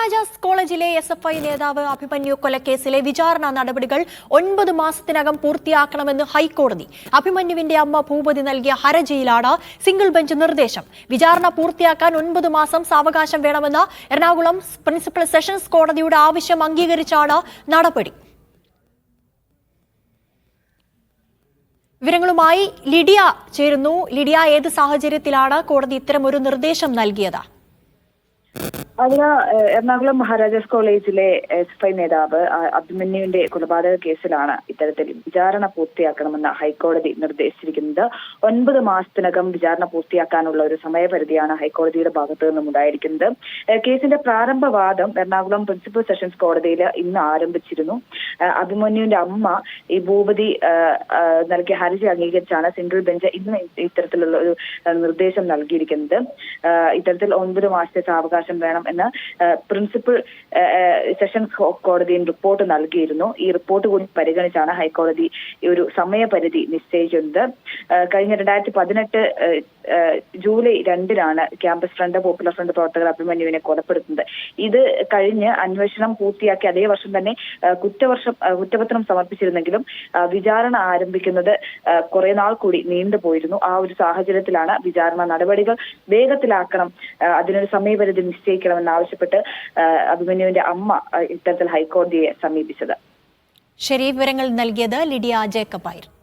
മഹാരാജാസ് കോളേജിലെ S F I നേതാവ് അഭിമന്യു കൊലക്കേസിലെ വിചാരണ നടപടികൾ ഒൻപത് മാസത്തിനകം പൂർത്തിയാക്കണമെന്ന് ഹൈക്കോടതി. അഭിമന്യുവിന്റെ അമ്മ ഭൂപതി നൽകിയ ഹരജിയിലാണ് സിംഗിൾ ബെഞ്ച് നിർദ്ദേശം. വിചാരണ പൂർത്തിയാക്കാൻ ഒൻപത് മാസം സാവകാശം വേണമെന്ന എറണാകുളം പ്രിൻസിപ്പൽ സെഷൻസ് കോടതിയുടെ ആവശ്യം അംഗീകരിച്ചാണ് നടപടി. വിവരങ്ങളുമായി ലിഡിയ ചേരുന്നു. ലിഡിയ ഏത് സാഹചര്യത്തിലാണ് കോടതി ഇത്തരം ഒരു നിർദ്ദേശം നൽകിയത്? അതിന് എറണാകുളം മഹാരാജാസ് കോളേജിലെ എസ് ഐ നേതാവ് അഭിമന്യുവിന്റെ കൊലപാതക കേസിലാണ് ഇത്തരത്തിൽ വിചാരണ പൂർത്തിയാക്കണമെന്ന് ഹൈക്കോടതി നിർദ്ദേശിച്ചിരിക്കുന്നത്. ഒൻപത് മാസത്തിനകം വിചാരണ പൂർത്തിയാക്കാനുള്ള ഒരു സമയപരിധിയാണ് ഹൈക്കോടതിയുടെ ഭാഗത്തു നിന്നും ഉണ്ടായിരിക്കുന്നത്. കേസിന്റെ പ്രാരംഭവാദം എറണാകുളം പ്രിൻസിപ്പൽ സെഷൻസ് കോടതിയിൽ ഇന്ന് ആരംഭിച്ചിരുന്നു. അഭിമന്യുവിന്റെ അമ്മ ഈ ഭൂപതി നൽകിയ ഹർജി അംഗീകരിച്ചാണ് സെൻട്രൽ ബെഞ്ച് ഇന്ന് ഇത്തരത്തിലുള്ള ഒരു നിർദ്ദേശം നൽകിയിരിക്കുന്നത്. ഇത്തരത്തിൽ ഒൻപത് മാസത്തെ സാവകാശം വേണം എന്ന് പ്രിൻസിപ്പൽ സെഷൻസ് കോടതിയിൽ റിപ്പോർട്ട് നൽകിയിരുന്നു. ഈ റിപ്പോർട്ട് കൂടി പരിഗണിച്ചാണ് ഹൈക്കോടതി ഈ ഒരു സമയപരിധി നിശ്ചയിക്കുന്നത് കഴിഞ്ഞ രണ്ടായിരത്തി പതിനെട്ട് ജൂലൈ രണ്ടിനാണ് ക്യാമ്പസ് ഫ്രണ്ട് പോപ്പുലർ ഫ്രണ്ട് പ്രവർത്തകർ അഭിമന്യുവിനെ കൊലപ്പെടുത്തുന്നത്. ഇത് കഴിഞ്ഞ് അന്വേഷണം പൂർത്തിയാക്കി അതേ വർഷം തന്നെ കുറ്റവർഷം കുറ്റപത്രം സമർപ്പിച്ചിരുന്നെങ്കിലും ഏഹ്, വിചാരണ ആരംഭിക്കുന്നത് കുറെ നാൾ കൂടി നീണ്ടുപോയിരുന്നു ആ ഒരു സാഹചര്യത്തിലാണ് വിചാരണ നടപടികൾ വേഗത്തിലാക്കണം അതിനൊരു സമയപരിധി നിശ്ചയിക്കണമെന്നാവശ്യപ്പെട്ട് അഭിമന്യുവിന്റെ അമ്മ ഇത്തരത്തിൽ ഹൈക്കോടതിയെ സമീപിച്ചത്. ശരി വിവരങ്ങൾ നൽകിയത് ലിഡിയ ജേക്കബ് ആയിരുന്നു